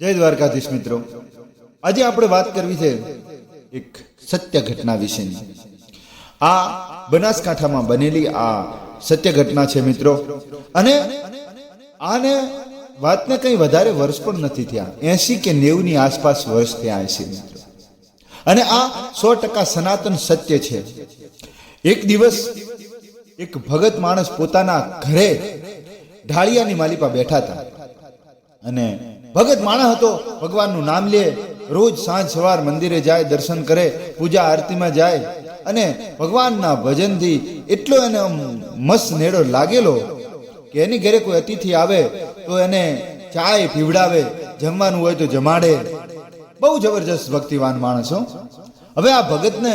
જય દ્વારકાધીશ મિત્રો. આજે આપણે વાત કરવી છે એક સત્ય ઘટના વિશેની આ બનાસકાંઠામાં બનેલી આ સત્ય ઘટના છે મિત્રો. અને આને વાતને કંઈ વધારે વર્ષ પણ નથી થયા. એસી કે નેવુંની આસપાસ વર્ષ થયા હશે મિત્રો. અને આ સો ટકા સનાતન સત્ય છે. એક દિવસ એક ભગત માણસ પોતાના ઘરે ઢાળિયાની માલિપા બેઠા હતા. અને ભગત માણસ હતો, ભગવાનનું નામ લે, રોજ સાંજ સવાર મંદિરે જાય, દર્શન કરે, પૂજા આરતીમાં જાય અને ભગવાનના ભજનથી એટલો એને મસ્ત નેડો લાગેલો કે એની ઘરે કોઈ અતિથિ આવે તો એને ચાય પીવડાવે, જમવાનું હોય તો જમાડે. બહુ જબરજસ્ત ભક્તિવાન માણસ હો. હવે આ ભગતને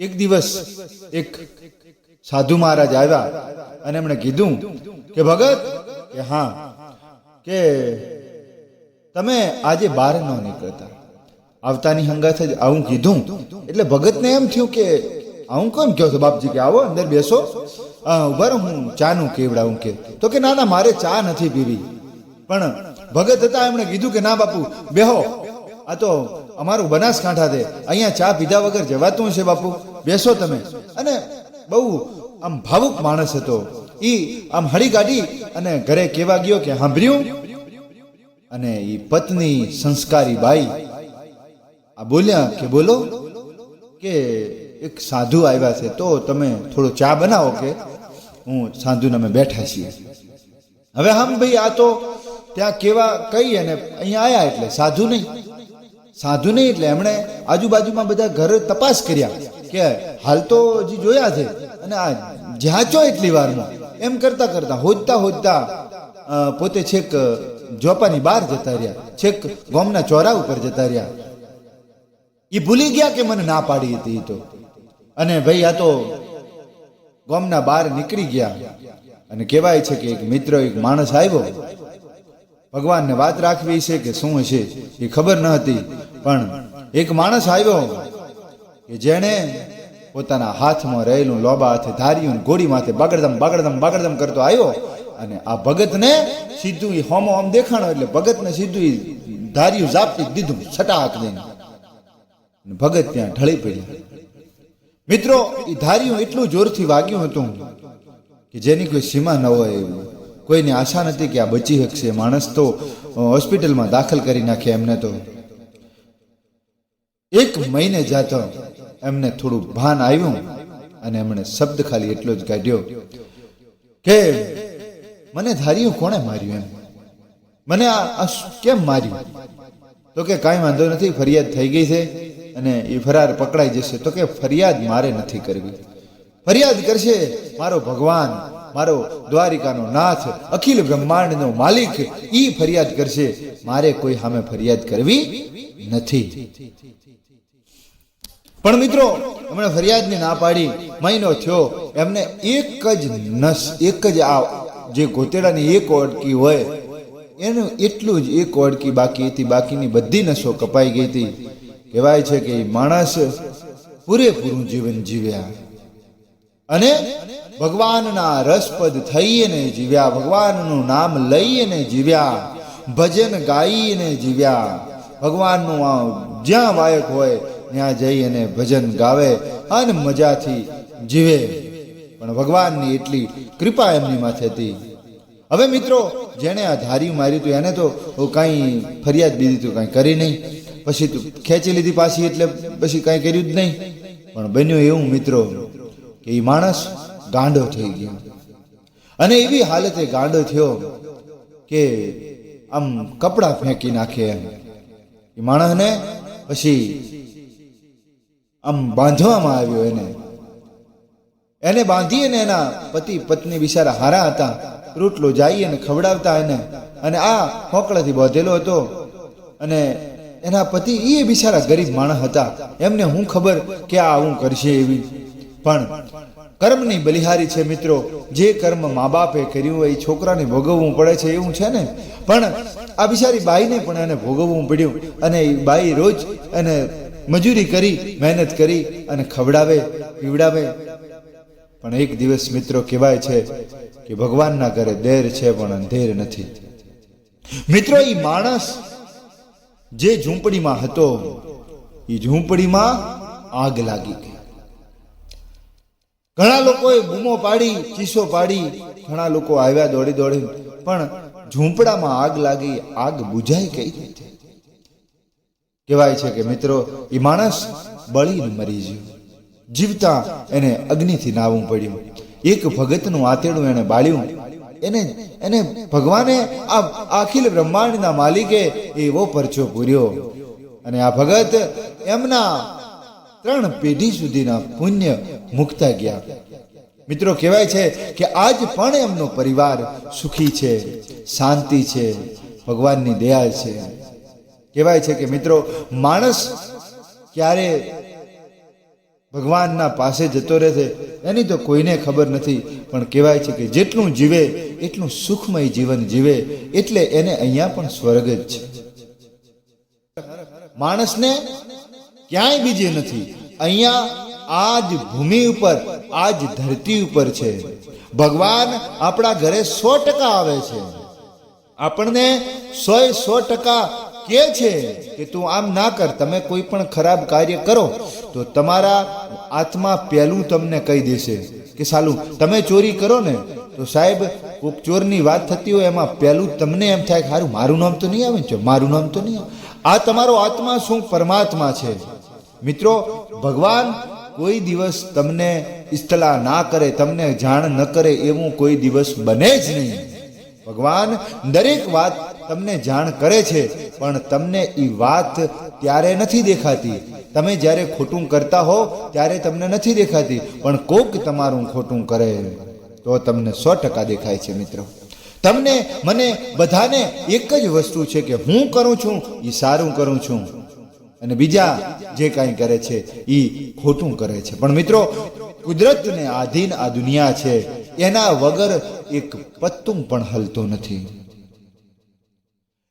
એક દિવસ એક સાધુ મહારાજ આવ્યા અને એમણે કીધું કે ભગત કે હા કે તમે આજે બહાર ન નીકળતા. આવતાની હંગાથ જ આવું કીધું. એટલે ભગતને એમ થયું કે, આવું કેમ કહો છો? બાપજી કે, આવો, અંદર બેસો. ઊભા રહો, હું ચાનું કેવડાવું કે. તો કે, ના ના, મારે ચા નથી પીવી. પણ ભગત હતા, એમણે કીધું કે, ના, બાપુ, બેહો. આ તો અમારું બનાસકાંઠા છે. અહીંયા ચા પીધા વગર જવાતું છે બાપુ. બેસો તમે. અને બહુ આમ ભાવુક માણસ હતો. ઈ આમ હળી કાઢી અને ઘરે કેવા ગયો કે સાંભળ્યું અને એ પત્ની સંસ્કારી બાઈ આ બોલ્યા કે બોલો કે એક સાધુ આવ્યા છે, તો તમે થોડો ચા બનાવો કે? હું સાધુને અમે બેઠા છીએ. હવે હમ ભાઈ, આ તો ત્યાં કેવા કઈ અને અહીંયા આવ્યા એટલે સાધુ નહીં. સાધુ નહીં એટલે એમણે આજુબાજુમાં બધા ઘર તપાસ કર્યા કે હાલ તો હજી જોયા છે અને આ જ્યાં ચો એટલી વારમાં. એમ કરતા કરતા, હોજતા હોજતા પોતે છેક જોપાની બહાર જતા રહ્યા. છેક ગોમના ચોરા ઉપર જતા રહ્યા. એ ભૂલી ગયા કે મને ના પાડી હતી તો. અને ભાઈ આ તો ગોમના બહાર નીકળી ગયા. અને કહેવાય છે કે એક મિત્ર, એક માણસ આવ્યો. ભગવાનને વાત રાખવી છે કે શું હશે એ ખબર ન હતી. પણ એક માણસ આવ્યો કે જેણે પોતાના હાથમાં રહેલું લોબા હાથે ધાર્યું ગોળી માથે બગડદમ બગડદમ બગડદમ કરતો આવ્યો. અને આ ભગતને સીધું હોમો આમ દેખાણો એટલે ભગતને સીધું ધાર્યું ઝાપટી દીધું, છટાક દઈને. ભગત ત્યાં ઢળી પડ્યા. મિત્રો એ ધાર્યું એટલું જોરથી વાગ્યું હતું કે જેની કોઈ સીમા ન હોય એવું. કોઈને આશા નથી કે આ બચી શકશે. માણસ તો હોસ્પિટલમાં દાખલ કરી નાખે એમને તો. એક મહિને જાતો એમને થોડું ભાન આવ્યું અને એમણે શબ્દ ખાલી એટલો જ કાઢ્યો કે મને ધાર્યું કોણે માર્યું એમ? મને આ કેમ માર્યું? તો કે કાંઈ વાંધો નથી, ફરિયાદ થઈ ગઈ છે અને એ ફરાર પકડાઈ જશે. તો કે ફરિયાદ મારે નથી કરવી. ફરિયાદ કરશે મારો ભગવાન, મારો દ્વારિકાનો નાથ, અખિલ બ્રહ્માંડનો માલિક. ઈ ફરિયાદ કરશે. મારે કોઈ સામે ફરિયાદ કરવી નથી. પણ મિત્રો એમણે ફરિયાદની ના પાડી. મહિનો થયો. એમને એક જ નસ એક જ આ જે ગોતેડાની એક ઓડકી હોય, એનું એટલું જ એક ઓડકી બાકી હતી, બાકીની બધી નસો કપાઈ ગઈ હતી. કહેવાય છે કે માણસ પૂરેપૂરું જીવન જીવ્યા. અને ભગવાનના રસપદ થઈને જીવ્યા, ભગવાનનું નામ લઈને જીવ્યા, ભજન ગાઈને જીવ્યા. ભગવાનનું જ્યાં વાયક હોય, ત્યાં જઈ અને ભજન ગાવે અને મજાથી જીવે. પણ ભગવાનની એટલી કૃપા એમની માથે હતી. હવે મિત્રો, જેણે આ ધાર્યું માર્યું હતું એને તો કાંઈ ફરિયાદ દીધી તું કાંઈ કરી નહીં. પછી ખેંચી લીધી પાછી એટલે પછી કાંઈ કર્યું જ નહીં. પણ બન્યું એવું મિત્રો કે એ માણસ ગાંડો થઈ ગયો. અને એવી હાલતે ગાંડો થયો કે આમ કપડાં ફેંકી નાખે એમ. એ માણસને પછી આમ બાંધવામાં આવ્યો એને. એને બાંધી અને એના પતિ પત્ની બિચારા હારા હતા. રોટલો જાય અને ખવડાવતા એને. અને આ હોકળાથી બાંધેલો હતો. અને એના પતિ એ બિચારા ગરીબ માણસ હતા. એમને હું ખબર કે આ હું કરશે એવી. પણ કર્મની બલિહારી છે મિત્રો. જે કર્મ મા બાપે કર્યું હોય એ છોકરાને ભોગવવું પડે છે એવું છે ને? પણ આ બિચારી બાઈને પણ એને ભોગવવું પડ્યું. અને એ બાઈ રોજ એને મજૂરી કરી, મહેનત કરી અને ખવડાવે, પીવડાવે. પણ એક દિવસ મિત્રો કહેવાય છે કે ભગવાનના ઘરે દેર છે પણ અંધેર નથી. મિત્રો એ માણસ જે ઝૂંપડીમાં હતો એ ઝૂંપડીમાં આગ લાગી ગઈ. ઘણા લોકોએ બૂમો પાડી, ચીસો પાડી, ઘણા લોકો આવ્યા દોડી દોડી પણ ઝૂંપડામાં આગ લાગી, આગ બુઝાઈ કઈ કહેવાય છે કે મિત્રો એ માણસ બળીને મરી ગયો. જીવતા એને અગ્નિથી નાવું પડ્યું. એક ભગતનું આતેડું એને બાળ્યું. એને એને ભગવાને આ અખિલ બ્રહ્માંડના માલિકે એવો પરચો પૂર્યો. અને આ ભગત એમના ત્રણ પેઢી સુધીના પુણ્ય મુકતા ગયા. મિત્રો, કહેવાય છે કે આજ પણ એમનો પરિવાર સુખી છે, શાંતિ છે, ભગવાનની દયા છે. કહેવાય છે કે મિત્રો, માણસ ક્યારે ભગવાનના પાસે જતો રહેશે. એની તો કોઈને ખબર નથી, પણ કહેવાય છે કે જેટલું જીવે, એટલું સુખમય જીવન જીવે. એટલે એને અહીંયા પણ સ્વર્ગ જ છે. માણસને ક્યાંય બીજે નથી. અહીંયા આ જ ભૂમિ ઉપર આ જ ધરતી ઉપર છે. ભગવાન આપણા ઘરે સો ટકા આવે છે. આપણને સો સો ટકા કે છે કે તું આમ ના કર, તમે કોઈ પણ ખરાબ કાર્ય કરો, તો તમારા આત્મા પહેલું તમને કહી દેશે કે સાલું, તમે ચોરી કરો ને, તો સાહેબ કોઈક ચોરની વાત થતી હોય એમાં પહેલું તમને એમ થાય કે સારું મારું નામ તો નહીં આવે ને મારું નામ તો નહીં આવે. આ તમારો આત્મા શું? પરમાત્મા છે. મિત્રો, ભગવાન કોઈ દિવસ તમને ઇસ્તલા ના કરે, તમને જાણ ન કરે, એવું કોઈ દિવસ બને જ નહીં. ભગવાન દરેક વાત તમને જાણ કરે છે, પણ તમને એ વાત ત્યારે નથી દેખાતી. તમે જ્યારે ખોટું કરતા હો, ત્યારે તમને નથી દેખાતી, પણ કોક તમારું ખોટું કરે, તો તમને સો ટકા દેખાય છે મિત્રો. તમને, મને બધાને એક જ વસ્તુ છે કે હું કરું છું એ સારું કરું છું. અને બીજા જે કાંઈ કરે છે એ ખોટું કરે છે. પણ મિત્રો, કુદરતને આધીન આ દુનિયા છે, એના વગર એક પત્તું પણ હલતું નથી.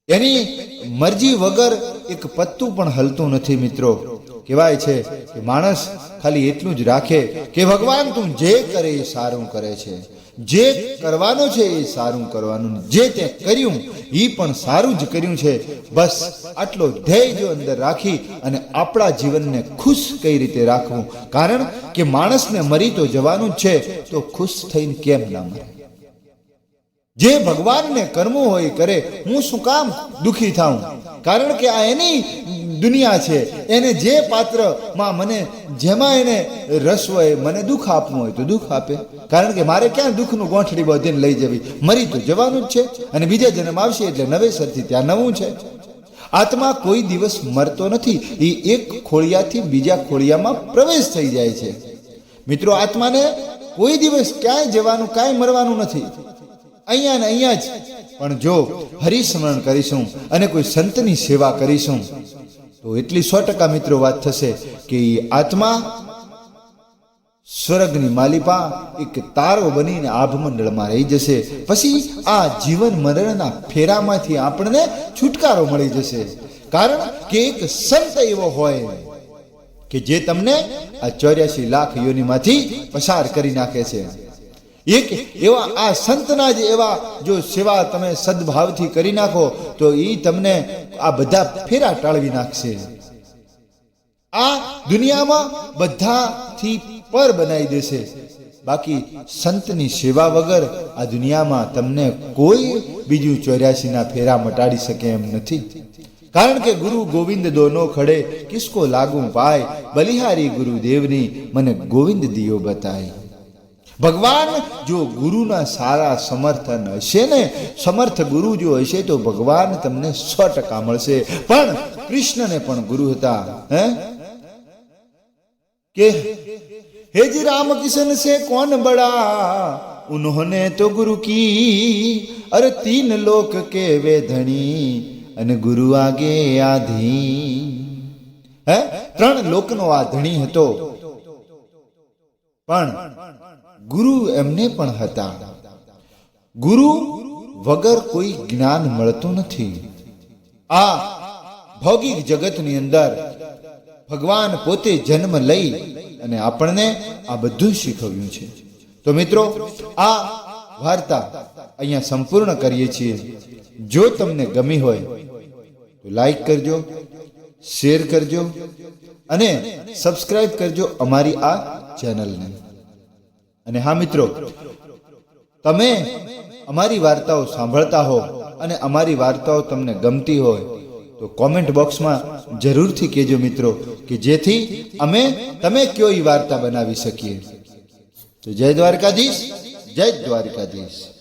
એની મરજી વગર એક પત્તું પણ હલતું નથી મિત્રો. કહેવાય છે કે માણસ ખાલી એટલું જ રાખે કે ભગવાન તું જે કરે એ સારું કરે છે. જે કરવાનું છે એ સારું કરવાનું. જે તે કર્યું એ પણ સારું જ કર્યું છે. બસ આટલો ધ્યેય જો અંદર રાખી અને આપણા જીવનને ખુશ કઈ રીતે રાખવું? કારણ કે માણસને મરી તો જવાનું જ છે, તો ખુશ થઈને કેમ ના મરે? જે ભગવાનને કર્મો હોય કરે, હું શું કામ દુખી થાઉં? કારણ કે આ એની દુનિયા છે. એને જે પાત્રમાં મને, જેમાં એને રસ હોય, મને દુઃખ આપવું હોય તો દુઃખ આપે. કારણ કે મારે ક્યાં દુઃખનું ગોંઠડી બધીને લઈ જવી? મરી તો જવાનું જ છે. અને બીજા જન્મ આવશે એટલે નવેસરથી ત્યાં નવું છે. આત્મા કોઈ દિવસ મરતો નથી. એ એક ખોળિયાથી બીજા ખોળિયામાં પ્રવેશ થઈ જાય છે. મિત્રો, આત્માને કોઈ દિવસ ક્યાંય જવાનું કાંઈ મરવાનું નથી. અહીંયા ને અહીંયા જ. પણ જો હરિસ્મરણ કરીશું અને કોઈ સંતની સેવા કરીશું, તો એટલી સો ટકા મિત્રો વાત થશે કે એ આત્મા સ્વર્ગની માલિપા એક તારો બનીને આભમંડળમાં રહી જશે. પછી આ જીવન મરણના ફેરામાંથી આપણને છુટકારો મળી જશે. કારણ કે એક સંત એવો હોય કે જે તમને આ ચોર્યાસી લાખ યોનીમાંથી પસાર કરી નાખે છે. એક એવા આ સંતના જ એવા જો સેવા તમે સદભાવથી કરી નાખો, તો એ તમને આ બધા ફેરા ટાળવી નાખશે. આ દુનિયામાં બધાથી પર બનાવી દેશે. બાકી સંતની સેવા વગર આ દુનિયામાં તમને કોઈ બીજું ચોર્યાસીના ફેરા મટાડી શકે એમ નથી. કારણ કે ગુરુ ગોવિંદ દોનો ખડે, કિસકો લાગુ પાય, બલિહારી ગુરુદેવની મને ગોવિંદ દિયો બતાય. ભગવાન જો ગુરુના સારા સમર્થન હશે ને સમર્થ ગુરુ જો હશે તો ભગવાન તમને સો ટકા મળશે પણ કૃષ્ણને પણ ગુરુ હતા હે કે हे जी राम किशन से कौन बड़ा उन्होंने तो गुरु की अरे तीन लोक के वे धनी અને ગુરુ આગે આધી હે ત્રણ લોકનો આ ધણી હતો પણ ગુરુ એમને પણ હતા. ગુરુ વગર કોઈ જ્ઞાન મળતું નથી. આ ભૌગિક જગતની અંદર ભગવાન પોતે જન્મ લઈ અને આપણને આ બધું શીખવ્યું છે. તો મિત્રો, આ વાર્તા અહીંયા સંપૂર્ણ કરીએ છીએ. જો તમને ગમી હોય, તો લાઈક કરજો, શેર કરજો અને સબસ્ક્રાઇબ કરજો અમારી આ ચેનલને. અને હા, મિત્રો, તમે અમારી વાર્તાઓ સાંભળતા હો અને અમારી વાર્તાઓ તમને ગમતી હોય, તો કોમેન્ટ બોક્સમાં જરૂરથી કહેજો, મિત્રો, કે જેથી અમે, તમે કયો એ વાર્તા બનાવી શકીએ. તો જય દ્વારકાધીશ જય દ્વારકાધીશ.